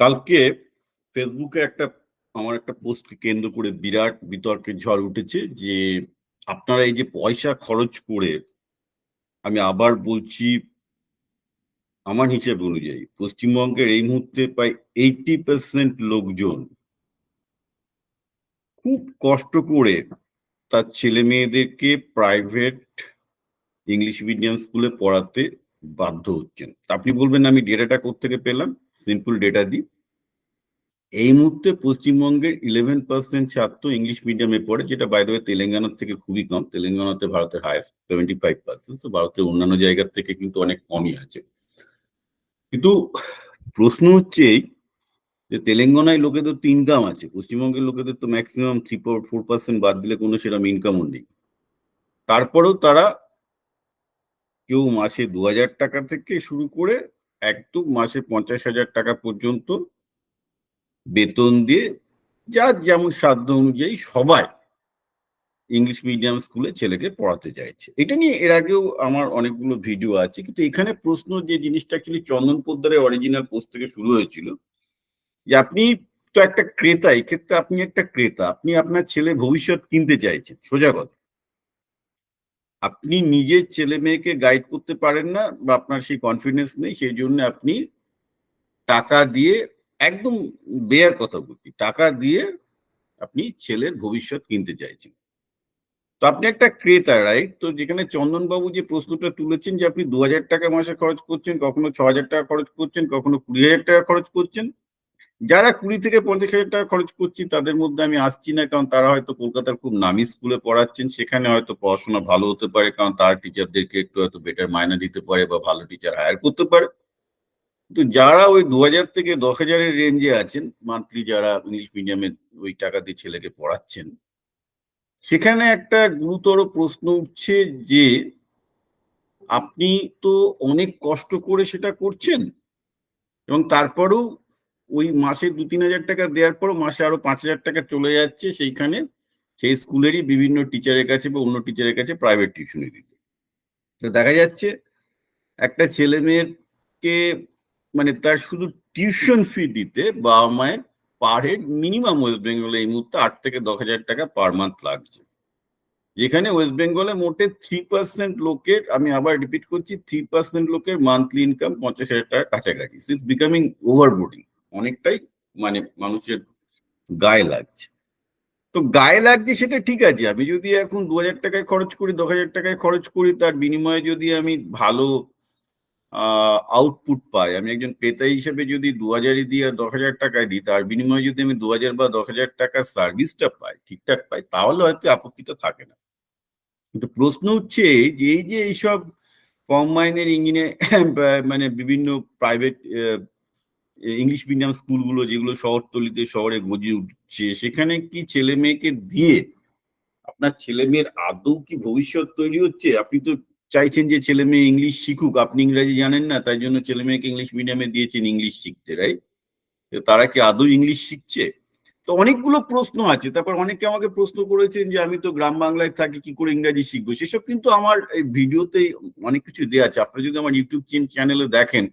কালকে ফেসবুকে একটা, আমার একটা পোস্টকে কেন্দ্র করে বিরাট বিতর্কের ঝড় উঠেছে যে, আপনারা এই যে পয়সা খরচ করে আমি আবার বলছি আমার হিসেব অনুযায়ী, পশ্চিমবঙ্গের এই মুহূর্তে প্রায় এইটি পার্সেন্ট লোকজন খুব কষ্ট করে তার ছেলে মেয়েদেরকে প্রাইভেট ইংলিশ মিডিয়াম স্কুলে পড়াতে বাধ্য হচ্ছেন। আপনি বলবেন আমি ডেটাটা কোথেকে পেলাম? সিম্পল ডেটা দিই। এই মুহূর্তে পশ্চিমবঙ্গের ইলেভেন পার্সেন্ট ছাত্র ইংলিশ মিডিয়ামে পড়ে, যেটা বাইরে তেলেঙ্গানার থেকে খুবই কম। তেলেঙ্গানাতে ভারতের হায়েস্ট সেভেন্টি ফাইভ পার্সেন্ট ভারতের অন্যান্য জায়গার থেকে কিন্তু অনেক কমই আছে। কিন্তু প্রশ্ন হচ্ছে যে তেলেঙ্গানায় লোকেদের তো ইনকাম আছে, পশ্চিমবঙ্গের লোকেদের তো ম্যাক্সিমাম থ্রি ফোর পার্সেন্ট বাদ দিলে কোনো সেরকম ইনকামও নেই। তারপরেও তারা কেউ মাসে দু হাজার টাকা থেকে শুরু করে একদম মাসে পঞ্চাশ হাজার টাকা পর্যন্ত বেতন দিয়ে যার যেমন সাধ্য অনুযায়ী সবাই ইংলিশ মিডিয়াম স্কুলে ছেলেকে পড়াতে চাইছে। এটা নিয়ে এর আগেও আমার অনেকগুলো ভিডিও আছে, কিন্তু এখানে প্রশ্ন যে জিনিসটা অ্যাকচুয়ালি চন্দন পোদ্দারের অরিজিনাল পোস্ট থেকে শুরু হয়েছিল যে আপনি তো একটা ক্রেতা, এক্ষেত্রে আপনি একটা ক্রেতা, আপনি আপনার ছেলে ভবিষ্যৎ কিনতে চাইছেন, সোজা কথা। আপনি নিজের ছেলে মেয়েকে গাইড করতে পারেন না বা আপনার সেই কনফিডেন্স নেই, সেই জন্য আপনি টাকা দিয়ে একদম বেয়ার কথা বলছি, টাকা দিয়ে আপনি ছেলের ভবিষ্যৎ কিনতে চাইছেন। তো আপনি একটা ক্রেতা রাইট তো যেখানে চন্দনবাবু যে প্রশ্নটা তুলেছেন যে আপনি দু হাজার টাকা মাসে খরচ করছেন, কখনো ছ হাজার টাকা খরচ করছেন, কখনো কুড়ি হাজার টাকা খরচ করছেন যারা কুড়ি থেকে পঞ্চাশ হাজার টাকা খরচ করছি তাদের মধ্যে আমি আসছি না, কারণ তারা হয়তো কলকাতার খুব নামি স্কুলে পড়াচ্ছেন। সেখানে হয়তো পড়াশোনা ভালো হতে পারে, কারণ তার টিচারদেরকে একটু হয়তো বেটার মায়না দিতে পারে বা ভালো টিচার হায়ার করতে পারে। কিন্তু যারা ওই দু হাজার থেকে দশ হাজারের রেঞ্জে আছেন মান্থলি যারা ইংলিশ মিডিয়ামে ওই টাকা দিয়ে ছেলেকে পড়াচ্ছেন, সেখানে একটা গুরুতর প্রশ্ন উঠছে যে, আপনি তো অনেক কষ্ট করে সেটা করছেন এবং তারপরেও ওই মাসে দু তিন হাজার টাকা দেওয়ার পরও মাসে আরও পাঁচ হাজার টাকা চলে যাচ্ছে সেইখানে। সেই স্কুলেরই বিভিন্ন টিচারের কাছে বা অন্য টিচারের কাছে প্রাইভেট টিউশনি দিতে। তো দেখা যাচ্ছে একটা ছেলে মেয়েরকে মানে তার শুধু টিউশন ফি দিতে বাবা মায়ের পার হেড মিনিমাম ওয়েস্ট বেঙ্গলে এই মুহূর্তে আট থেকে দশ হাজার টাকা পার মান্থ লাগছে। যেখানে ওয়েস্ট বেঙ্গলে মোটে থ্রি পার্সেন্ট লোকের, আমি আবার রিপিট করছি থ্রি পার্সেন্ট লোকের মান্থলি ইনকাম পঞ্চাশ হাজার টাকার কাছাকাছি। ইটস বিকামিং ওভারবোর্ডিং অনেকটাই মানে মানুষের গায়ে লাগছে। তো গায়ে লাগছে সেটা ঠিক আছে। আমি যদি এখন দু হাজার টাকায় খরচ করি, দশ হাজার টাকায় খরচ করি, তার বিনিময়ে যদি আমি ভালো আউটপুট পাই, আমি একজন ক্রেতা হিসেবে যদি দু হাজারই দিই আর দশ হাজার টাকায় দিই, তার বিনিময়ে যদি আমি দু হাজার বা দশ হাজার টাকার সার্ভিসটা পাই, ঠিকঠাক পাই, তাহলে হয়তো আপত্তিটা থাকে না। কিন্তু প্রশ্ন হচ্ছে যে, এই যে এইসব কম মাইনের ইঞ্জিনিয়ার মানে বিভিন্ন প্রাইভেট ইংলিশ মিডিয়াম স্কুলগুলো যেগুলো শহরতলিতে শহরে গজিয়ে উঠছে, সেখানে কি ছেলে মেয়েকে দিয়ে আপনার ছেলে মেয়ের আদৌ কি ভবিষ্যৎ তৈরি হচ্ছে? আপনি তো চাইছেন যে ছেলে মেয়ে ইংলিশ শিখুক, আপনি ইংরাজি জানেন না, তাই জন্য ছেলে মেয়েকে ইংলিশ মিডিয়ামে দিয়েছেন ইংলিশ শিখতে রাই তারা কি আদৌ ইংলিশ শিখছে? তো অনেকগুলো প্রশ্ন আছে, তারপর অনেকে আমাকে প্রশ্ন করেছেন যে আমি তো গ্রাম বাংলায় থাকি, কি করে ইংরাজি শিখব? সেসব কিন্তু আমার এই ভিডিওতে অনেক কিছু দেওয়া আছে আপনারা যদি আমার ইউটিউব চ্যানেলে দেখেন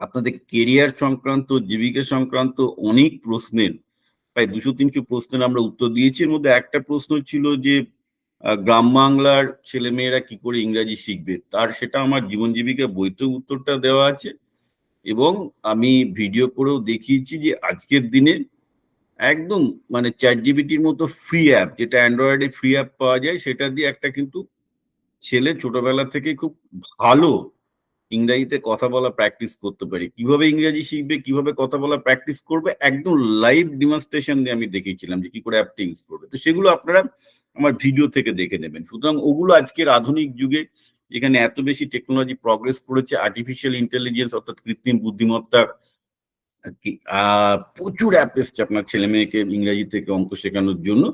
আপনাদের কেরিয়ার সংক্রান্ত, জীবিকা সংক্রান্ত অনেক প্রশ্নের, প্রায় দুশো তিনশো প্রশ্নের আমরা উত্তর দিয়েছি। এর মধ্যে একটা প্রশ্ন ছিল যে গ্রাম বাংলার ছেলেমেয়েরা কি করে ইংরাজি শিখবে? তার সেটা আমার জীবন জীবিকা বইতে উত্তরটা দেওয়া আছে এবং আমি ভিডিও করেও দেখিয়েছি যে আজকের দিনে একদম মানে চ্যাট জিবিটির মতো ফ্রি অ্যাপ যেটা অ্যান্ড্রয়েডে ফ্রি অ্যাপ পাওয়া যায়, সেটা দিয়ে একটা কিন্তু ছেলে ছোটবেলা থেকে খুব ভালো ইংরাজিতে কথা বলা প্র্যাকটিস করতে পারি। কীভাবে ইংরেজি শিখবে, কীভাবে কথা বলা প্র্যাকটিস করবে, একদম লাইভ ডিমনস্ট্রেশন দিয়ে আমি দেখেছিলাম যে কি করে অ্যাপটা ইউজ করবে। তো সেগুলো আপনারা আমার ভিডিও থেকে দেখে নেবেন। সুতরাং ওগুলো আজকের আধুনিক যুগে, যেখানে এত বেশি টেকনোলজি প্রগ্রেস করেছে আর্টিফিশিয়াল ইন্টেলিজেন্স অর্থাৎ কৃত্রিম বুদ্ধিমত্তা প্রচুর অ্যাপ এসছে আপনার ছেলে মেয়েকে ইংরাজি থেকে অঙ্ক শেখানোর জন্য।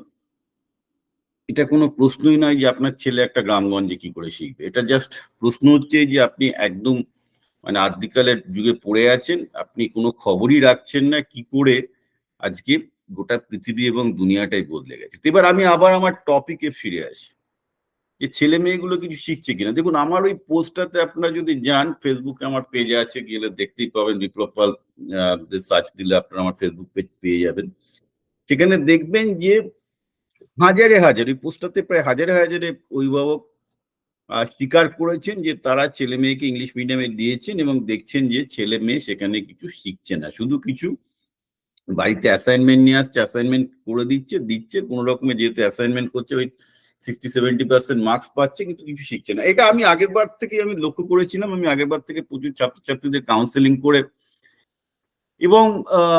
এটা কোনো প্রশ্নই নয় যে আপনার ছেলে একটা গ্রামগঞ্জে কি করে শিখবে। এটা জাস্ট প্রশ্ন হচ্ছে যে আপনি একদম মানে আদিকালের যুগে পড়ে আছেন, আপনি কোনো খবরই রাখছেন না কি করে আজকে গোটা পৃথিবী এবং দুনিয়াটাই বদলে গেছে। এবার আমি আবার আমার টপিকে ফিরে আসি, যে ছেলে মেয়েগুলো কিছু শিখছে কিনা। দেখুন, আমার ওই পোস্টটাতে আপনারা যদি যান ফেসবুকে আমার পেজ আছে, গেলে দেখতেই পাবেন বিপ্লব পাল সার্চ দিলে আপনারা আমার ফেসবুক পেজ পেয়ে যাবেন। সেখানে দেখবেন যে হাজারে হাজার ওই পোস্টটাতে প্রায় হাজারে হাজারে অভিভাবক স্বীকার করেছেন যে তারা ছেলে মেয়েকে ইংলিশ মিডিয়ামে দিয়েছেন এবং দেখছেন যে ছেলে মেয়ে সেখানে কিছু শিখছে না। শুধু কিছু বাড়িতে অ্যাসাইনমেন্ট নিয়ে আসছে অ্যাসাইনমেন্ট করে দিচ্ছে দিচ্ছে, কোনো রকমের যেহেতু অ্যাসাইনমেন্ট করছে, ওই সিক্সটি সেভেন্টি পার্সেন্ট মার্কস পাচ্ছে, কিন্তু কিছু শিখছে না। এটা আমি আগের বার থেকে আমি লক্ষ্য করেছিলাম, আমি আগের বার থেকে প্রচুর ছাত্রছাত্রীদের কাউন্সেলিং করে এবং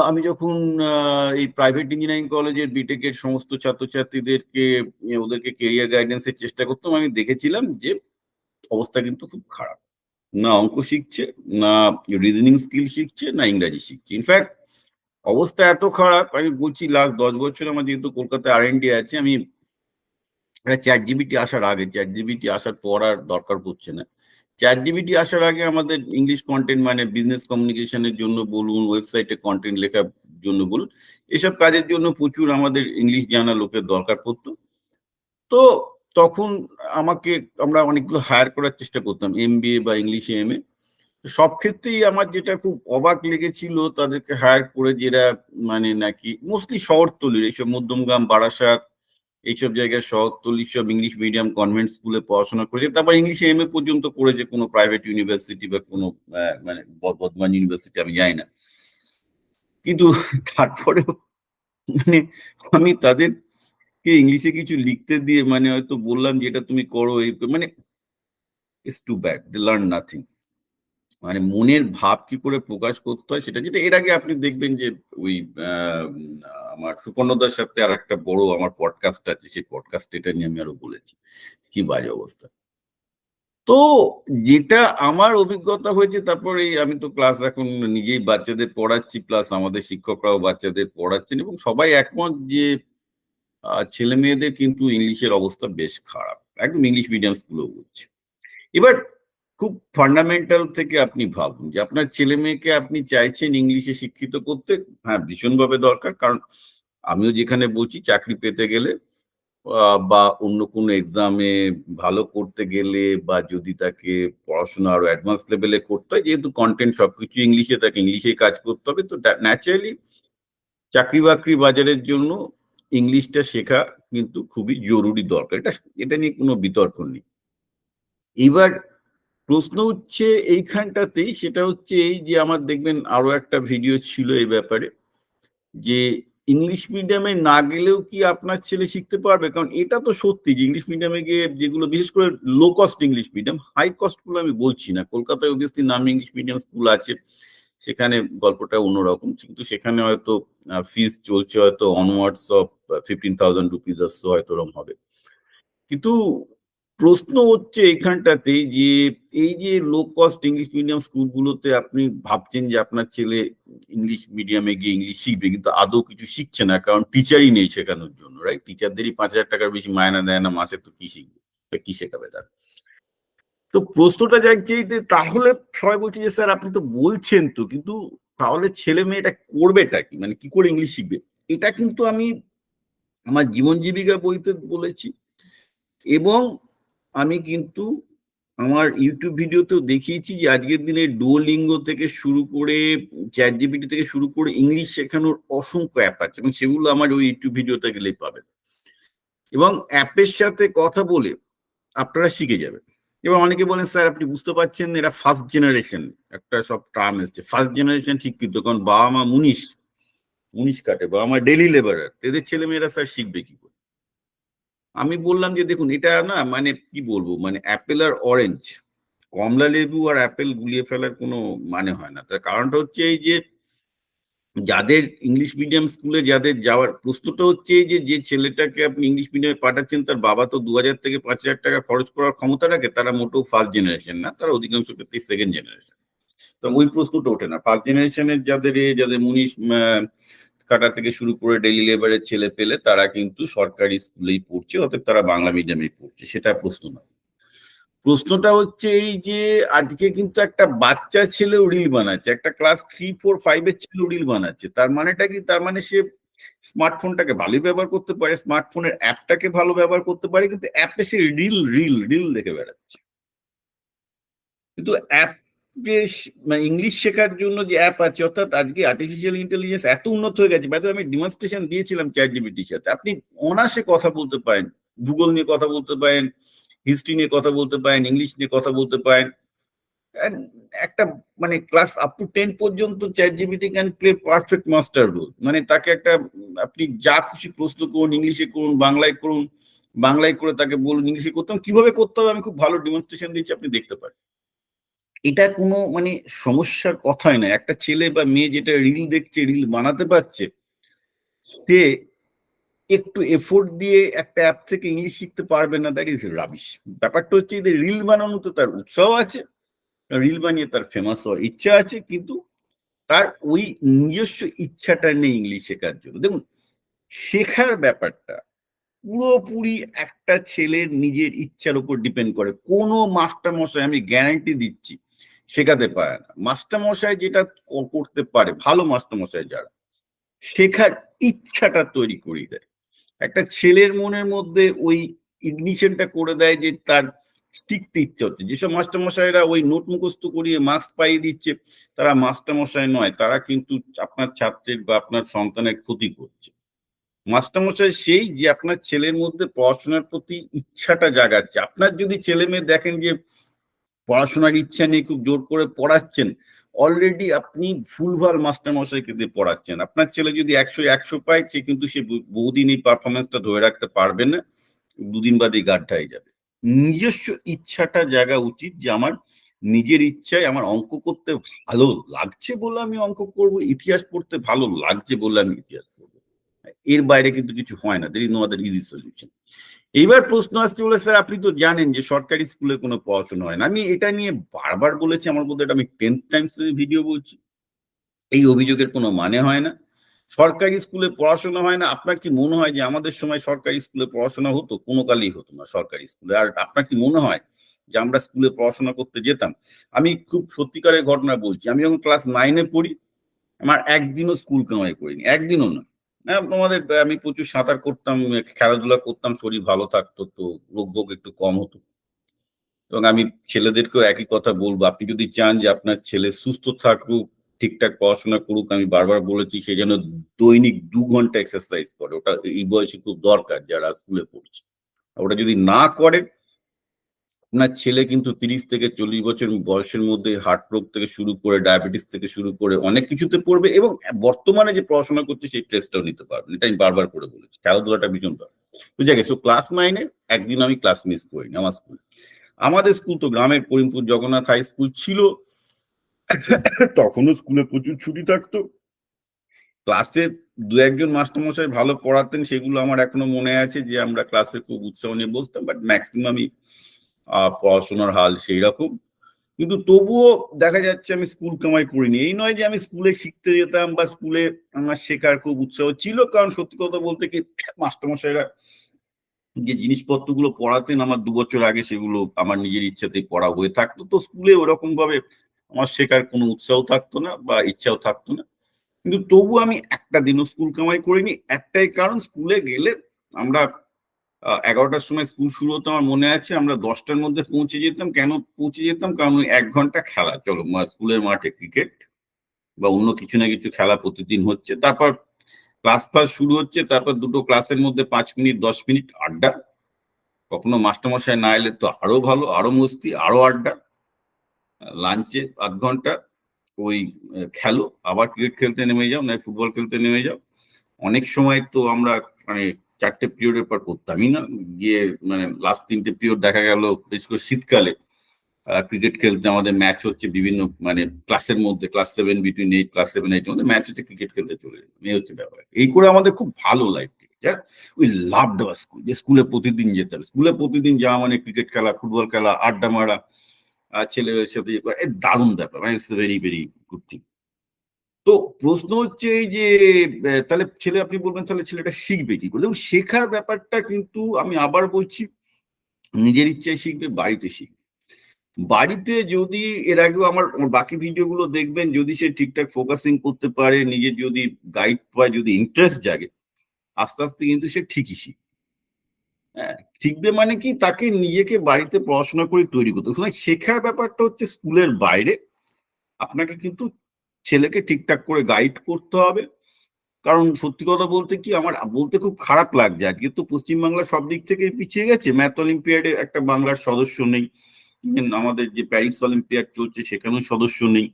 আমি যখন এই প্রাইভেট ইঞ্জিনিয়ারিং কলেজের বিটেকের সমস্ত ছাত্রছাত্রীদেরকে ওদেরকে কেরিয়ার গাইডেন্সের চেষ্টা করতাম, আমি দেখেছিলাম যে অবস্থা কিন্তু খুব খারাপ। না অঙ্ক শিখছে, না রিজনিং স্কিল শিখছে, না ইংরাজি শিখছে। ইনফ্যাক্ট অবস্থা এত খারাপ, আমি বলছি লাস্ট দশ বছর আমার যেহেতু কলকাতায় আর আছে, আমি চ্যাট জিবিটি আসার আগে চ্যাট জিবিটি আসার পর আর দরকার পড়ছে না। চ্যাট জিবিটি আসার আগে আমাদের ইংলিশ কন্টেন্ট মানে বিজনেস কমিউনিকেশনের জন্য বলুন ওয়েবসাইটে কন্টেন্ট লেখার জন্য বলুন, এসব কাজের জন্য প্রচুর আমাদের ইংলিশ জানা লোকের দরকার পড়তো। তো তখন আমাকে আমরা অনেকগুলো হায়ার করার চেষ্টা করতাম এম বা ইংলিশে এম এ সব ক্ষেত্রেই আমার যেটা খুব অবাক লেগেছিল, তাদেরকে হায়ার করে যেটা মানে নাকি মোস্টলি শহরতলির, এইসব মধ্যমগ্রাম, বারাসাত এইসব জায়গায় শহরতলির সব ইংলিশ মিডিয়াম কনভেন্ট স্কুলে পড়াশোনা করেছে। তারপর ইংলিশে এম এ পর্যন্ত করেছে কোনো প্রাইভেট ইউনিভার্সিটি বা কোনো মানে বর্ধমান ইউনিভার্সিটি আমি যাই না। কিন্তু তারপরেও মানে আমি তাদেরকে ইংলিশে কিছু লিখতে দিয়ে মানে হয়তো বললাম যে, এটা তুমি করো, এই মানে it's too bad they learn nothing মানে মনের ভাব কি করে প্রকাশ করতে হয় সেটা যেটা, এর আগে আপনি দেখবেন যে ওই আমার সুপর্ণদার সাথে আর একটা বড় আমার পডকাস্ট আছে, সেই পডকাস্ট এটা নিয়ে আমি আরও বলেছি, কি বাজে অবস্থা। তো যেটা আমার অভিজ্ঞতা হয়েছে তারপরে আমি তো ক্লাস এখন নিজেই বাচ্চাদের পড়াচ্ছি প্লাস আমাদের শিক্ষকরাও বাচ্চাদের পড়াচ্ছেন এবং সবাই একমত যে ছেলে মেয়েদের কিন্তু ইংলিশের অবস্থা বেশ খারাপ, একদম ইংলিশ মিডিয়াম স্কুলেও বলছে এবার খুব ফান্ডামেন্টাল থেকে আপনি ভাবুন যে আপনার ছেলে মেয়েকে আপনি চাইছেন ইংলিশে শিক্ষিত করতে হ্যাঁ ভীষণভাবে দরকার। কারণ আমিও যেখানে বলছি, চাকরি পেতে গেলে বা অন্য কোনো এক্সামে ভালো করতে গেলে বা যদি তাকে পড়াশোনা আরও অ্যাডভান্স লেভেলে করতে হয়, যেহেতু কন্টেন্ট সবকিছু ইংলিশে তাকে ইংলিশেই কাজ করতে হবে, তো ন্যাচারালি চাকরি বাকরি বাজারের জন্য ইংলিশটা শেখা কিন্তু খুবই জরুরি দরকার। এটা এটা নিয়ে কোনো বিতর্ক নেই। এবার প্রশ্ন হচ্ছে এইখানটাতেই, সেটা হচ্ছে এই যে আমার দেখবেন আরও একটা ভিডিও ছিল এই ব্যাপারে, যে ইংলিশ মিডিয়ামে না গেলেও কি আপনার ছেলে শিখতে পারবে? কারণ এটা তো সত্যি যে ইংলিশ মিডিয়ামে গিয়ে যেগুলো, বিশেষ করে low cost English medium high কস্টগুলো আমি বলছি না। কলকাতায় অবভিয়াসলি নামি ইংলিশ মিডিয়াম স্কুল আছে, সেখানে গল্পটা অন্যরকম, কিন্তু সেখানে হয়তো ফিস চলছে হয়তো onwards of fifteen thousand rupees আসছে হয়তো ওরকম হবে। কিন্তু প্রশ্ন হচ্ছে এইখানটাতে যে এই যে লো কস্ট ইংলিশ মিডিয়াম স্কুলগুলোতে আপনি ভাবছেন যে আপনার ছেলে ইংলিশ মিডিয়ামে গিয়ে ইংলিশ শিখবে, কিন্তু আদৌ কিছু শিখছে না, কারণ টিচারই নেই শেখানোর জন্য রাইট টিচারদেরই পাঁচ হাজার টাকার বেশি মায়না দেয় না মাসে, তো কি শিখবে? কি শেখাবে তার? তো প্রশ্নটা যাচ্ছে যে তাহলে সবাই বলছে যে, স্যার, আপনি তো বলছেন তো, কিন্তু তাহলে ছেলে মেয়েটা করবেটা কি? মানে কি করে ইংলিশ শিখবে? এটা কিন্তু আমি আমার জীবন জীবিকা বইতে বলেছি এবং আমি কিন্তু আমার ইউটিউব ভিডিওতেও দেখিয়েছি যে আজকের দিনে ডুয়োলিঙ্গ থেকে শুরু করে চ্যাট জিপিটি থেকে শুরু করে ইংলিশ শেখানোর অসংখ্য অ্যাপ আছে এবং সেগুলো আমার ওই ইউটিউব ভিডিওতে গেলেই পাবেন। এবং অ্যাপের সাথে কথা বলে আপনারা শিখে যাবেন। এবং অনেকে বলেন, স্যার, আপনি বুঝতে পারছেন এরা ফার্স্ট জেনারেশন একটা সব টার্ম এসছে। ফার্স্ট জেনারেশন ঠিক কিন্তু, কারণ বাবা মা মুনিশ মুনিশ কাটে, বাবা মা ডেলি লেবারার এদের ছেলে মেয়েরা স্যার শিখবে কি করে? আমি বললাম যে, দেখুন, এটা না মানে কি বলব? মানে অ্যাপেল আর অরেঞ্জ কমলা লেবু আর অ্যাপেল গুলিয়ে ফেলার কোনো মানে হয় না। তার কারণটা হচ্ছে এই যে, যাদের ইংলিশ মিডিয়াম স্কুলে যাদের যাওয়ার প্রশ্নটা হচ্ছে এই যে যে ছেলেটাকে আপনি ইংলিশ মিডিয়ামে পাঠাচ্ছেন, তার বাবা তো দু হাজার থেকে পাঁচ হাজার টাকা খরচ করার ক্ষমতা রাখে, তারা মোটেও ফার্স্ট জেনারেশন না, তারা অধিকাংশ ক্ষেত্রে সেকেন্ড জেনারেশন তো ওই প্রশ্নটা ওঠে না। ফার্স্ট জেনারেশনের যাদের যাদের মুনিশ কাটা থেকে শুরু করে ডেলি লেবারের ছেলে পেলে তারা কিন্তু সরকারি স্কুলেই পড়ছে অর্থাৎ তারা বাংলা মিডিয়ামেই পড়ছে, সেটা প্রশ্ন নয়। প্রশ্নটা হচ্ছে এই যে আজকে কিন্তু একটা বাচ্চা ছেলে রিল বানাচ্ছে, একটা ক্লাস থ্রি ফোর ফাইভ এর ছেলে রিল বানাচ্ছে, তার মানেটা কি? তার মানে সে স্মার্টফোনটাকে ভালোই ব্যবহার করতে পারে স্মার্টফোনের অ্যাপটাকে ভালো ব্যবহার করতে পারে, কিন্তু অ্যাপে সে রিল রিল রিল দেখে বেড়াচ্ছে। কিন্তু অ্যাপ যে মানে ইংলিশ শেখার জন্য যে অ্যাপ আছে, অর্থাৎ আজকে আর্টিফিশিয়াল ইন্টেলিজেন্স এত উন্নত হয়ে গেছে আমি ডিমনস্ট্রেশন দিয়েছিলাম চ্যাট জিবিটির সাথে। আপনি অনাসে কথা বলতে পারেন ভূগোল নিয়ে কথা বলতে পারেন হিস্ট্রি নিয়ে কথা বলতে পারেন ইংলিশ নিয়ে কথা বলতে পারেন। একটা মানে ক্লাস আপ টু টেন পর্যন্ত chat GPT can play perfect master role মানে তাকে একটা, আপনি যা খুশি প্রশ্ন করুন ইংলিশে করুন, বাংলায় করুন, বাংলায় করে তাকে বলুন ইংলিশে করতাম কীভাবে করতে হবে? আমি খুব ভালো ডেমনস্ট্রেশন দিচ্ছি আপনি দেখতে পারেন। এটা কোনো মানে সমস্যার কথাই না একটা ছেলে বা মেয়ে যেটা রিল দেখছে রিল বানাতে পারছে, সে একটু এফোর্ট দিয়ে একটা অ্যাপ থেকে ইংলিশ শিখতে পারবে না দ্যাট ইজ রাবিশ ব্যাপারটা হচ্ছে যে রিল বানানো তো তার উৎসাহ আছে রিল বানিয়ে তার ফেমাস হওয়ার ইচ্ছা আছে, কিন্তু তার ওই নিজস্ব ইচ্ছাটা নেই ইংলিশ শেখার জন্য। দেখুন, শেখার ব্যাপারটা পুরোপুরি একটা ছেলের নিজের ইচ্ছার উপর ডিপেন্ড করে। কোনো মাস্টার মশাই, আমি গ্যারান্টি দিচ্ছি শেখাতে পারে না। মাস্টারমশাই যেটা করতে পারে, ভালো মাস্টারমশাই যারা, শেখার ইচ্ছাটা তৈরি করে দেয়। একটা ছেলের মনের মধ্যে ওই ইগনিশনটা করে দেয় যে তার শিখতে ইচ্ছে হচ্ছে। যেসব মাস্টারমশাইরা ওই নোট মুখস্থ করিয়ে মাস্ক পাইয়ে দিচ্ছে, তারা মাস্টারমশাই নয়, তারা কিন্তু আপনার ছাত্রের বা আপনার সন্তানের ক্ষতি করছে। মাস্টারমশাই সেই যে আপনার ছেলের মধ্যে পড়াশোনার প্রতি ইচ্ছাটা জাগাচ্ছে। আপনার যদি ছেলে মেয়ে দেখেন যে পড়াশোনার ইচ্ছা নিয়ে খুব জোর করে পড়াচ্ছেন অলরেডি আপনি ভুলভাল মাস্টারমশাইকে দিয়ে পড়াচ্ছেন। আপনার ছেলে যদি একশো একশো পায়, সে কিন্তু সে বহুদিন এই পারফরমেন্সটা ধরে রাখতে পারবে না, দুদিন বাদে গাড্ডায় যাবে। নিজস্ব ইচ্ছাটা জায়গা উচিত যে আমার নিজের ইচ্ছায় আমার অঙ্ক করতে ভালো লাগছে বলে আমি অঙ্ক করব, ইতিহাস পড়তে ভালো লাগছে বলে আমি ইতিহাস পড়ব। এর বাইরে কিন্তু কিছু হয় না there is no other easy solution এইবার প্রশ্ন আসছে বলে, স্যার, আপনি তো জানেন যে সরকারি স্কুলে কোনো পড়াশোনা হয় না। আমি এটা নিয়ে বারবার বলেছি, আমার মধ্যে এটা আমি টেন্থ টাইমস ভিডিও বলছি। এই অভিযোগের কোনো মানে হয় না। সরকারি স্কুলে পড়াশোনা হয় না। আপনার কি মনে হয় যে আমাদের সময় সরকারি স্কুলে পড়াশোনা হতো? কোনো কালেই হতো না সরকারি স্কুলে। আর আপনার কি মনে হয় যে আমরা স্কুলে পড়াশোনা করতে যেতাম? আমি খুব সত্যিকারের ঘটনা বলছি। আমি যখন ক্লাস নাইনে পড়ি, আমার একদিনও স্কুল কামাই করিনি একদিনও না। আমাদের আমি প্রচুর সাঁতার করতাম খেলাধুলা করতাম, শরীর ভালো থাকতো, তো রোগ ভোগ একটু কম হতো। এবং আমি ছেলেদেরকেও একই কথা বলব, আপনি যদি চান যে আপনার ছেলে সুস্থ থাকুক, ঠিকঠাক পড়াশোনা করুক, আমি বারবার বলেছি সে যেন দৈনিক দু ঘণ্টা এক্সারসাইজ করে, ওটা এই বয়সে খুব দরকার যারা স্কুলে পড়ছে। ওটা যদি না করে আপনার ছেলে কিন্তু তিরিশ থেকে চল্লিশ বছর বয়সের মধ্যে হার্ট রোগ থেকে শুরু করে ডায়াবেটিস থেকে শুরু করে অনেক কিছুতে পড়বে এবং বর্তমানে যে পড়াশোনা করছে সেই টেস্টটাও নিতে পারবে। এটা আমি বারবার করে বলেছি। খেলাধুলাটা ভীষণ দরকার। বুঝা গেছে ক্লাস নাইনে একদিন আমি ক্লাস মিস করিনি আমার স্কুল আমাদের স্কুল তো গ্রামের করিমপুর জগন্নাথ হাই স্কুল ছিল। তখনও স্কুলে প্রচুর ছুটি থাকতো। ক্লাসে দু একজন মাস্টারমশাই ভালো পড়াতেন, সেগুলো আমার এখনও মনে আছে যে আমরা ক্লাসে খুব উৎসাহ নিয়ে বসতাম বাট ম্যাক্সিমামই পড়াশোনার হাল সেই রকম। কিন্তু তবুও দেখা যাচ্ছে আমি স্কুল কামাই করিনি। এই নয় যে আমি স্কুলে শিখতে যেতাম বা স্কুলে আমার শেখার খুব উৎসাহ ছিল, কারণ সত্যি কথা বলতে কি, মাস্টারমশাইরা যে জিনিসপত্রগুলো পড়াতেন, আমার দু বছর আগে সেগুলো আমার নিজের ইচ্ছাতেই পড়া হয়ে থাকতো। তো স্কুলে ওরকম ভাবে আমার শেখার কোনো উৎসাহ থাকতো না বা ইচ্ছাও থাকতো না। কিন্তু তবু আমি একটা দিনও স্কুল কামাই করিনি। একটাই কারণ, স্কুলে গেলে আমরা এগারোটার সময় স্কুল শুরু হতো আমার মনে আছে, আমরা দশটার মধ্যে পৌঁছে যেতাম। কেন পৌঁছে যেতাম? কারণ এক ঘণ্টা খেলা। চলো স্কুলের মাঠে ক্রিকেট বা অন্য কিছু না কিছু খেলা প্রতিদিন হচ্ছে। তারপর ক্লাস ফাস শুরু হচ্ছে, তারপর দুটো ক্লাসের মধ্যে পাঁচ মিনিট, দশ মিনিট আড্ডা। কখনো মাস্টারমশাই না এলে তো আরও ভালো, আরও মস্তি, আরও আড্ডা। লাঞ্চে আধ ঘণ্টা ওই খেলো। আবার ক্রিকেট খেলতে নেমে যাও, না ফুটবল খেলতে নেমে যাও। অনেক সময় তো আমরা মানে চারটে পিরিয়ডের পর করতামই না গিয়ে মানে লাস্ট তিনটে পিরিয়ড দেখা গেল বিশেষ করে শীতকালে। ক্রিকেট খেলতে আমাদের ম্যাচ হচ্ছে বিভিন্ন মানে ক্লাসের মধ্যে class seven between eight class seven eight মধ্যে ম্যাচ হচ্ছে ক্রিকেট খেলতে চলে যেতাম এই হচ্ছে ব্যাপার। এই করে আমাদের খুব ভালো লাইফ উই লাভ দেওয়া স্কুল যে স্কুলে প্রতিদিন যেতে হবে। স্কুলে প্রতিদিন যাওয়া মানে ক্রিকেট খেলা ফুটবল খেলা, আড্ডা মারা ছেলেদের সাথে দারুণ ব্যাপার। মানে ভেরি ভেরি গুড থিং তো প্রশ্ন হচ্ছে এই যে তাহলে ছেলে আপনি বলবেন তাহলে ছেলেটা শিখবে কি করে? দেখুন, শেখার ব্যাপারটা কিন্তু আমি আবার বলছি, নিজের ইচ্ছায় শিখবে, বাড়িতে শিখবে। বাড়িতে যদি এর আগেও আমার বাকি ভিডিওগুলো দেখবেন, যদি সে ঠিকঠাক ফোকাসিং করতে পারে, নিজের যদি গাইড পায় যদি ইন্টারেস্ট জাগে, আস্তে আস্তে কিন্তু সে ঠিকই শিখবে। হ্যাঁ শিখবে মানে কি? তাকে নিজেকে বাড়িতে পড়াশোনা করে তৈরি করতে হবে। শেখার ব্যাপারটা হচ্ছে স্কুলের বাইরে, আপনাকে কিন্তু ছেলেকে ঠিকঠাক করে গাইড করতে হবে। কারণ সত্যি কথা বলতে কি আমার, বলতে খুব খারাপ লাগছে আজকে। তো পশ্চিমবাংলা সব দিক থেকে পিছিয়ে গেছে। ম্যাথ অলিম্পিয়াডে একটা বাংলার সদস্য নেই। আমাদের যে প্যারিস অলিম্পিয়াড চলছে সেখানেও সদস্য নেই।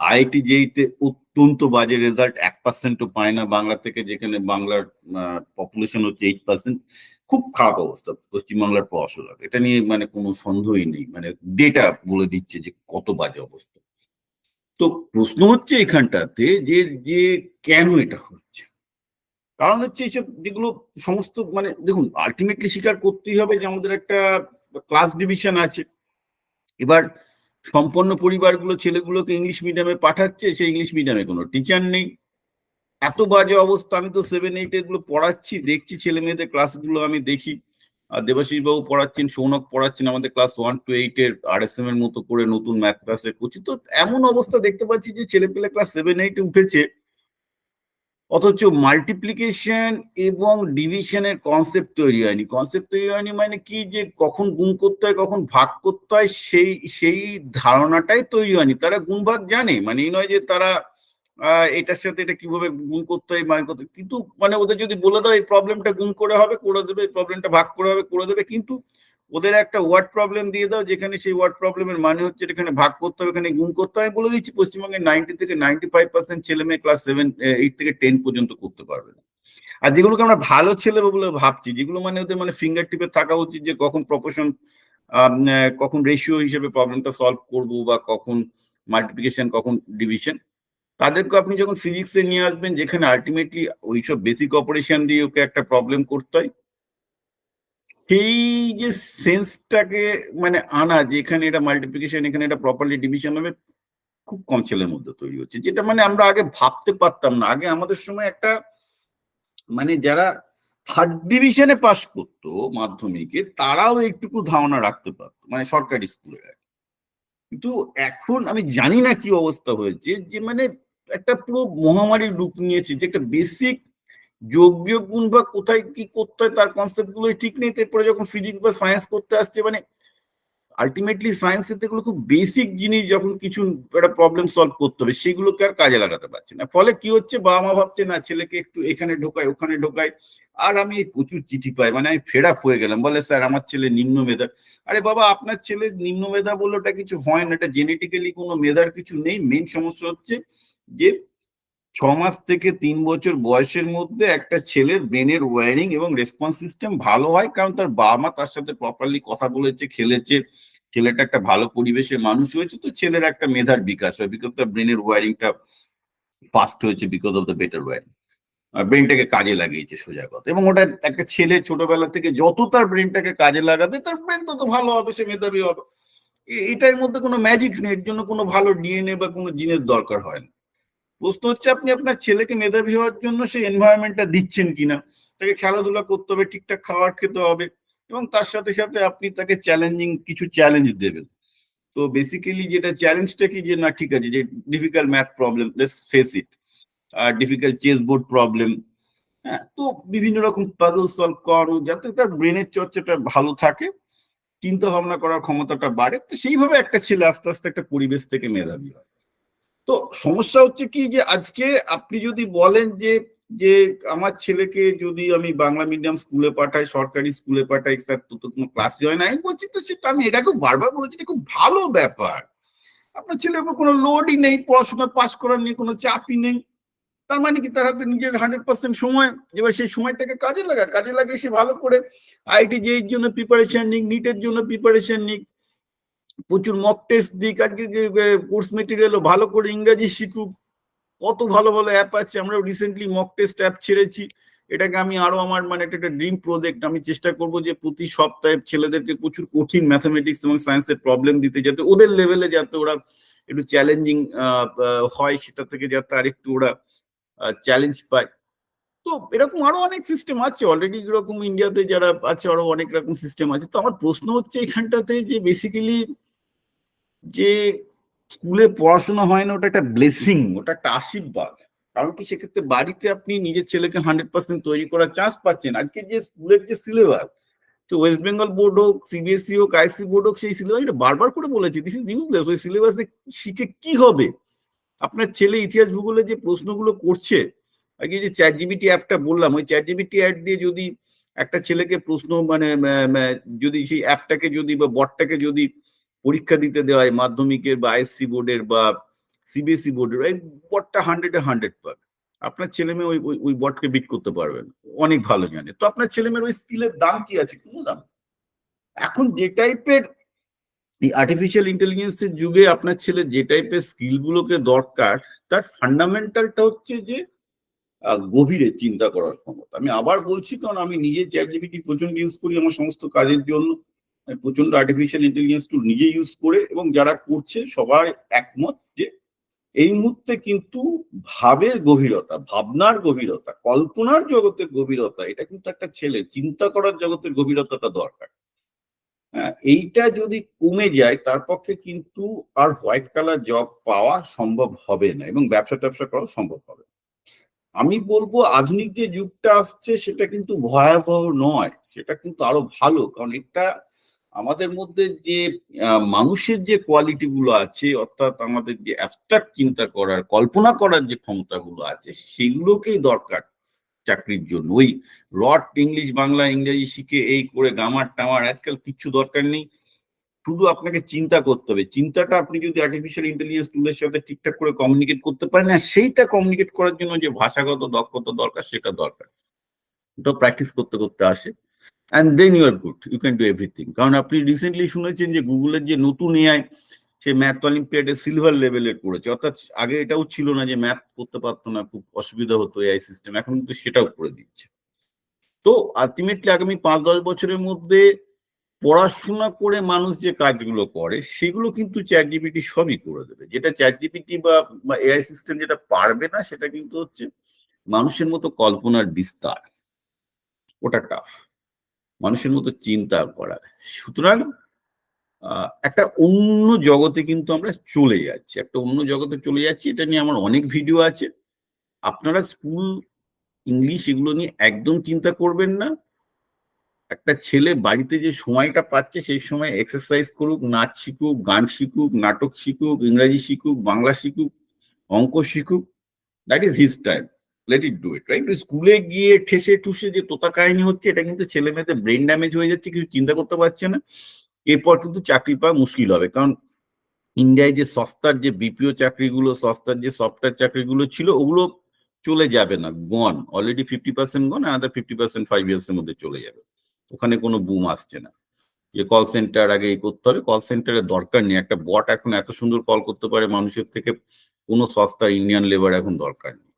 আইআইটি জেইতে অত্যন্ত বাজে রেজাল্ট এক পার্সেন্টও পায় না বাংলা থেকে, যেখানে বাংলার পপুলেশন হচ্ছে এইট পার্সেন্ট খুব খারাপ অবস্থা পশ্চিমবাংলার পড়াশোনার। এটা নিয়ে মানে কোনো সন্দেহই নেই। মানে ডেটা বলে দিচ্ছে যে কত বাজে অবস্থা। তো প্রশ্ন হচ্ছে এখানটাতে যে যে কেন এটা হচ্ছে? কারণ হচ্ছে এইসব যেগুলো সমস্ত মানে দেখুন আলটিমেটলি স্বীকার করতেই হবে যে আমাদের একটা ক্লাস ডিভিশন আছে। এবার সম্পন্ন পরিবারগুলো ছেলেগুলোকে ইংলিশ মিডিয়ামে পাঠাচ্ছে, সেই ইংলিশ মিডিয়ামে কোনো টিচার নেই। এত বাজে অবস্থা, আমি তো সেভেন এইট এগুলো পড়াচ্ছি, দেখছি ছেলে মেয়েদের ক্লাসগুলো আমি দেখি। দেবাশিস বাবু পড়াচ্ছেন, সৌনক পড়াচ্ছেন আমাদের ক্লাস ওয়ান টু এইট এর আর এস এম এর মতো করে নতুন ম্যাথ ক্লাসে করছি তো এমন অবস্থা দেখতে পাচ্ছি যে ছেলে পেলে ক্লাস সেভেন এইট উঠেছে। অথচ মাল্টিপ্লিকেশন এবং ডিভিশনের কনসেপ্ট তৈরি হয়নি। কনসেপ্ট তৈরি হয়নি মানে কি যে কখন গুণ করতে হয়, কখন ভাগ করতে হয়, সেই সেই ধারণাটাই তৈরি হয়নি। তারা গুণ ভাগ জানে মানে এই নয় যে তারা এটার সাথে এটা কীভাবে গুণ করতে হয়, মান করতে। কিন্তু মানে ওদের যদি বলে দাও, এই প্রবলেমটা গুণ করে হবে, করে দেবে প্রবলেমটা ভাগ করে হবে, করে দেবে, কিন্তু ওদের একটা ওয়ার্ড প্রবলেম দিয়ে দাও, যেখানে সেই ওয়ার্ড প্রবলেমের মানে হচ্ছে এখানে ভাগ করতে হবে, এখানে গুণ করতে হবে বলে দিচ্ছি পশ্চিমবঙ্গের নাইনটি থেকে নাইনটি ফাইভ পার্সেন্ট ছেলে মেয়ে ক্লাস সেভেন এইট থেকে টেন পর্যন্ত করতে পারবে না আর যেগুলোকে আমরা ভালো ছেলে বলে ভাবছি, যেগুলো মানে ওদের মানে ফিঙ্গার টিপে থাকা উচিত যে কখন প্রপোর্শন কখন রেশিও হিসেবে প্রবলেমটা সলভ করব বা কখন মাল্টিপ্লিকেশন কখন ডিভিশন তাদেরকে আপনি যখন ফিজিক্সে নিয়ে আসবেন, যেখানে আলটিমেটলি ওইসব বেসিক অপারেশন দিয়ে ওকে একটা প্রবলেম করতে হয়, সেই যে সেন্সটাকে মানে আনা, যে এখানে এটা মাল্টিপ্লিকেশন এখানে এটা প্রপারলি ডিভিশন হবে, খুব কম ছেলের মধ্যে তৈরি হচ্ছে। যেটা মানে আমরা আগে ভাবতে পারতাম না। আগে আমাদের সময় একটা মানে যারা থার্ড ডিভিশনে পাশ করতো মাধ্যমিকে, তারাও একটুকু ধারণা রাখতে পারতো মানে সরকারি স্কুলে কিন্তু এখন আমি জানি না কি অবস্থা হয়েছে, যে মানে একটা পুরো মহামারীর রূপ নিয়েছে যে একটা বেসিক যোগ গুণ বা কোথায় কি করতে হয় তার কনসেপ্টগুলো ঠিক নেই। তারপরে যখন ফিজিক্স বা সায়েন্স করতে আসছে মানে আলটিমেটলি সায়েন্সের থেকে খুব বেসিক জিনিস যখন কিছু একটা প্রবলেম সলভ করতে হবে, সেগুলোকে আর কাজে লাগাতে পারছে না। ফলে কি হচ্ছে? বাবা মা ভাবছে, না, ছেলেকে একটু এখানে ঢোকায় ওখানে ঢোকায় আর আমি এই প্রচুর চিঠি পাই মানে আমি ফেড আপ হয়ে গেলাম। বলে, স্যার, আমার ছেলে নিম্ন মেধা আরে বাবা, আপনার ছেলে নিম্ন মেধা বলে ওটা কিছু হয় না, এটা জেনেটিক্যালি কোনো মেধার কিছু নেই। মেন সমস্যা হচ্ছে যে ছ মাস থেকে তিন বছর বয়সের মধ্যে একটা ছেলের ব্রেনের ওয়ারিং এবং রেসপন্স সিস্টেম ভালো হয়, কারণ তার বাবা মা তার সাথে প্রপারলি কথা বলেছে, খেলেছে, ছেলেটা একটা ভালো পরিবেশে মানুষ হয়েছে, তো ছেলের একটা মেধার বিকাশ হয় বিকজ তার ব্রেনের ওয়ারিংটা ফাস্ট হয়েছে because of the better wiring ব্রেনটাকে কাজে লাগিয়েছে সোজা কথা। এবং ওটা একটা ছেলে ছোটবেলা থেকে যত তার ব্রেনটাকে কাজে লাগাবে, তার ব্রেন তত ভালো হবে, সে মেধাবী হবে। এটার মধ্যে কোনো ম্যাজিক নেই, এর জন্য কোনো ভালো ডিএনএ বা কোনো জিনের দরকার হয় না। প্রশ্ন হচ্ছে, আপনি আপনার ছেলেকে মেধাবী হওয়ার জন্য সেই এনভায়রনমেন্টটা দিচ্ছেন কিনা? তাকে খেলাধুলা করতে হবে, ঠিকঠাক খাবার খেতে হবে এবং তার সাথে সাথে আপনি তাকে চ্যালেঞ্জিং কিছু চ্যালেঞ্জ দেবেন। তো বেসিক্যালি যেটা চ্যালেঞ্জটা কি? যে না, ঠিক আছে, যে difficult math problem let's face it R difficult chess board problem হ্যাঁ তো বিভিন্ন রকম পাজল সলভ করানো, যাতে তার ব্রেনের চর্চাটা ভালো থাকে, চিন্তা ভাবনা করার ক্ষমতাটা বাড়ে। তো সেইভাবে একটা ছেলে আস্তে আস্তে একটা পরিবেশ থেকে মেধাবী হয়। তো সমস্যা হচ্ছে কি যে আজকে আপনি যদি বলেন যে যে আমার ছেলেকে যদি আমি বাংলা মিডিয়াম স্কুলে পাঠাই, সরকারি স্কুলে পাঠাই স্যার তো তো কোনো ক্লাসই হয়? না আমি বলছি তো সে সেটা আমি এটা খুব বারবার বলেছি, এটা খুব ভালো ব্যাপার। আপনার ছেলের উপর কোনো লোডই নেই, পড়াশোনা পাশ করার নিয়ে কোনো চাপই নেই। তার মানে কি? তার হাতে নিজের হান্ড্রেড পার্সেন্ট সময়। এবার সেই সময়টাকে কাজে লাগা, কাজে লাগিয়ে সে ভালো করে আইটি এর জন্য প্রিপারেশন নিক নিটের জন্য প্রিপারেশন নিক প্রচুর মক টেস্ট দিক আজকে যে কোর্স মেটেরিয়ালও ভালো করে ইংরাজি শিখুক। কত ভালো ভালো অ্যাপ আছে আমরা রিসেন্টলি মক টেস্ট অ্যাপ ছেড়েছি। এটাকে আমি আরও আমার মানে এটা একটা ড্রিম প্রজেক্ট আমি চেষ্টা করব যে প্রতি সপ্তাহে ছেলেদেরকে প্রচুর কঠিন ম্যাথামেটিক্স এবং সায়েন্সের প্রবলেম দিতে, যাতে ওদের লেভেলে যাতে ওরা একটু চ্যালেঞ্জিং হয়, সেটা থেকে যাতে আরেকটু ওরা চ্যালেঞ্জ পায়। তো এরকম আরও অনেক সিস্টেম আছে। অলরেডি এরকম ইন্ডিয়াতে যারা আছে, আরও অনেক রকম সিস্টেম আছে। তো আমার প্রশ্ন হচ্ছে এখানটাতে যে বেসিক্যালি যে স্কুলে পড়াশোনা হয় না, ওটা একটা ব্লেসিং ওটা একটা আশীর্বাদ। কারণ কি সেক্ষেত্রে বাড়িতে আপনি নিজের ছেলেকে হান্ড্রেড পার্সেন্ট তৈরি করার চান্স পাচ্ছেন। আজকে যে স্কুলের যে সিলেবাস তো ওয়েস্ট বেঙ্গল বোর্ড হোক সিবিএসসি হোক আইসি বোর্ড হোক, সেই সিলেবাস এটা বারবার করে বলেছে দিস ইজ ইউজলেস ওই সিলেবাসে শিখে কি হবে? আপনার ছেলে ইতিহাস ভূগোলে যে প্রশ্নগুলো করছে, আগে যে চ্যাট জিবিটি অ্যাপটা বললাম, ওই চ্যাট জিবিটি অ্যাপ দিয়ে যদি একটা ছেলেকে প্রশ্ন মানে যদি সেই অ্যাপটাকে যদি বা বটটাকে যদি পরীক্ষা দিতে দেওয়া হয় মাধ্যমিকের বা আইএসসি বোর্ডের বা সিবিএসসি বোর্ডের, এই বটটা হান্ড্রেডে হান্ড্রেড পাবে। আপনার ছেলে মেয়ে ওই, ওই- বটকে বিট করতে পারবেন অনেক ভালো জানে। তো আপনার ছেলে মেয়ের ওই স্কিলের দাম কি আছে? কোনো দাম এখন যে টাইপের এই আর্টিফিশিয়াল ইন্টেলিজেন্সের যুগে আপনার ছেলে যে টাইপের স্কিলগুলোকে দরকার, তার ফান্ডামেন্টালটা হচ্ছে যে গভীরে চিন্তা করার ক্ষমতা। আমি আবার বলছি, কারণ আমি নিজে চ্যাট জিপিটি প্রচণ্ড ইউজ করি আমার সমস্ত কাজের জন্য। প্রচণ্ড আর্টিফিশিয়াল ইন্টেলিজেন্স টুল নিজে ইউজ করে এবং যারা করছে সবাই একমত যে এই মুহূর্তে কিন্তু ভাবের গভীরতা, ভাবনার গভীরতা, কল্পনার জগতের গভীরতা, এটা কিন্তু একটা ছেলে, চিন্তা করার জগতের গভীরতাটা দরকার। হ্যাঁ এইটা যদি কমে যায়, তার পক্ষে কিন্তু আর হোয়াইট কালার জব পাওয়া সম্ভব হবে না এবং ব্যবসা ট্যাবসা করাও সম্ভব হবে আমি বলব আধুনিক যে যুগটা আসছে, সেটা কিন্তু ভয়াবহ নয়, সেটা কিন্তু আরও ভালো, কারণ এটা আমাদের মধ্যে যে মানুষের যে কোয়ালিটি গুলো আছে, অর্থাৎ আমাদের যে অ্যাবস্ট্রাক্ট চিন্তা করার, কল্পনা করার যে ক্ষমতাগুলো আছে, সেগুলোকেই দরকার চাকরির জন্য। ওই রট ইংলিশ, বাংলা, ইংরেজি শিখে এই করে গ্রামার টামার, আজকাল কিচ্ছু দরকার নেই। শুধু আপনাকে চিন্তা করতে হবে। চিন্তাটা আপনি যদি আর্টিফিশিয়াল ইন্টেলিজেন্স টুলের সাথে ঠিকঠাক করে কমিউনিকেট করতে পারেন, আর সেইটা কমিউনিকেট করার জন্য যে ভাষাগত দক্ষতা দরকার, সেটা দরকার। ওটা প্র্যাকটিস করতে করতে আসে। And then you are good you can do everything কারণ আপনি রিসেন্টলি শুনেছেন যে গুগলের যে নতুন এআই সে ম্যাথ অলিম্পিয়াডে সিলভার লেভেলের করেছে। অর্থাৎ আগে এটাও ছিল না যে ম্যাথ করতে পারতো না, খুব অসুবিধা হতো এআই সিস্টেম এখন কিন্তু সেটাও করে দিচ্ছে। তো আলটিমেটলি আগামী পাঁচ, দশ বছরের মধ্যে পড়াশোনা করে মানুষ যে কাজগুলো করে, সেগুলো কিন্তু চ্যাট জিপিটি সবই করে দেবে। যেটা চ্যাট জিপিটি বা এআই সিস্টেম যেটা পারবে না, সেটা কিন্তু হচ্ছে মানুষের মতো কল্পনার বিস্তার। ওটা টাফ মানুষের মতো চিন্তা করা। সুতরাং একটা অন্য জগতে কিন্তু আমরা চলে যাচ্ছি। একটা অন্য জগতে চলে যাচ্ছি, এটা নিয়ে আমার অনেক ভিডিও আছে। আপনারা স্কুল ইংলিশ এগুলো নিয়ে একদম চিন্তা করবেন না। একটা ছেলে বাড়িতে যে সময়টা পাচ্ছে, সেই সময় এক্সারসাইজ করুক, নাচ শিখুক, গান শিখুক, নাটক শিখুক, ইংরাজি শিখুক, বাংলা শিখুক, অঙ্ক শিখুক that is his time let it do it right স্কুলে গিয়ে ঠেসে ঠুসে যে তোতা কাহিনী হচ্ছে, এটা কিন্তু ছেলে মেয়েদের ব্রেন ড্যামেজ হয়ে যাচ্ছে কিছু চিন্তা করতে পারছে না। এরপর কিন্তু চাকরি পাওয়া মুশকিল হবে, কারণ ইন্ডিয়ায় যে সস্তার যে বিপিও চাকরিগুলো, সস্তার যে সফটওয়্যার চাকরিগুলো ছিল, ওগুলো চলে যাবে না gone already fifty percent gone another fifty percent five years এর মধ্যে চলে যাবে। ওখানে কোনো বুম আসছে না। যে কল সেন্টার আগে এই করতে হবে কল সেন্টারের দরকার নেই, একটা বট এখন এত সুন্দর কল করতে পারে, মানুষের থেকে কোনো সস্তা ইন্ডিয়ান লেবার এখন দরকার নেই।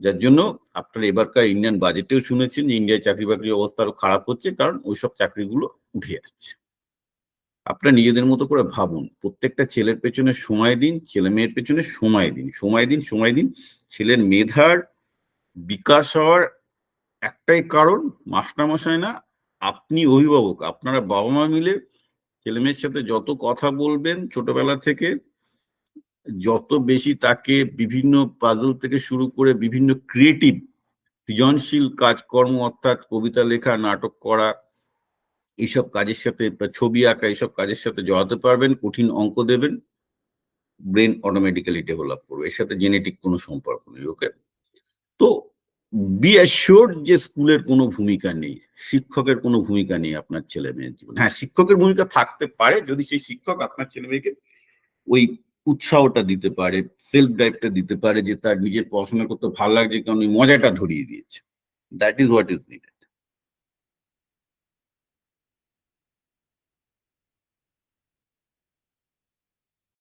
যার জন্য আপনার এবারকার ইন্ডিয়ান বাজেটেও শুনেছেন যে ইন্ডিয়ায় চাকরি বাকরির অবস্থা আরও খারাপ হচ্ছে, কারণ ওইসব চাকরিগুলো উঠে যাচ্ছে আপনারা নিজেদের মতো করে ভাবুন, প্রত্যেকটা ছেলের পেছনে সময় দিন, ছেলে মেয়ের পেছনে সময় দিন সময় দিন সময় দিন। ছেলের মেধার বিকাশ হওয়ার একটাই কারণ, মাস্টারমশাই না, আপনি অভিভাবক, আপনারা বাবা মা মিলে ছেলে মেয়ের সাথে যত কথা বলবেন, ছোটবেলা থেকে যত বেশি তাকে বিভিন্ন পাজল থেকে শুরু করে বিভিন্ন ক্রিয়েটিভ সৃজনশীল কাজকর্ম অর্থাৎ কবিতা লেখা, নাটক করা এইসব কাজের সাথে ছবি আঁকা এইসব কাজের সাথে জড়াতে পারবেন, কঠিন অঙ্ক দেবেন ব্রেন অটোমেটিক্যালি ডেভেলপ করবে। এর সাথে জেনেটিক কোনো সম্পর্ক নেই ওকে তো বি অ্যাসিওর্ড যে স্কুলের কোনো ভূমিকা নেই, শিক্ষকের কোনো ভূমিকা নেই আপনার ছেলে মেয়ের জীবনে। হ্যাঁ শিক্ষকের ভূমিকা থাকতে পারে, যদি সেই শিক্ষক আপনার ছেলে মেয়েকে ওই উৎসাহটা দিতে পারে সেলফ ড্রাইভটা দিতে পারে যে তার নিজের পড়াশোনা করতে ভালো লাগছে কারণ মজাটা ধরিয়ে দিয়েছে। That is what is needed